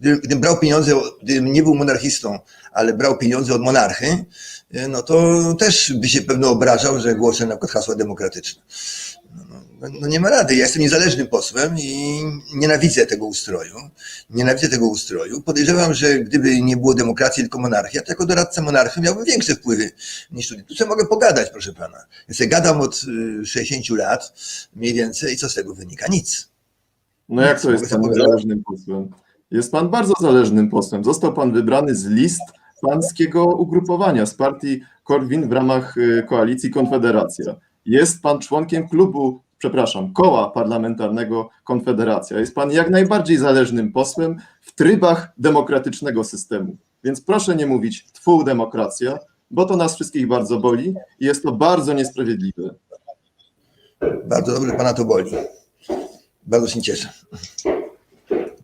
gdybym, gdybym brał pieniądze, gdybym nie był monarchistą, ale brał pieniądze od monarchy, y, no to też by się pewno obrażał, że głoszę na przykład hasła demokratyczne. No, no nie ma rady. Ja jestem niezależnym posłem i nienawidzę tego ustroju. Nienawidzę tego ustroju. Podejrzewam, że gdyby nie było demokracji, tylko monarchia, to jako doradca monarchy miałbym większe wpływy niż tutaj. Tu sobie mogę pogadać, proszę pana. Ja sobie gadam od y, 60 lat mniej więcej i co z tego wynika? Nic. No jak to jest pan niezależnym posłem? Jest pan bardzo zależnym posłem. Został pan wybrany z list pańskiego ugrupowania, z partii Korwin w ramach y, koalicji Konfederacja. Jest pan członkiem klubu, przepraszam, koła parlamentarnego Konfederacja. Jest pan jak najbardziej zależnym posłem w trybach demokratycznego systemu. Więc proszę nie mówić tfu demokracja, bo to nas wszystkich bardzo boli i jest to bardzo niesprawiedliwe. Bardzo dobrze pana to boli. Bardzo się cieszę.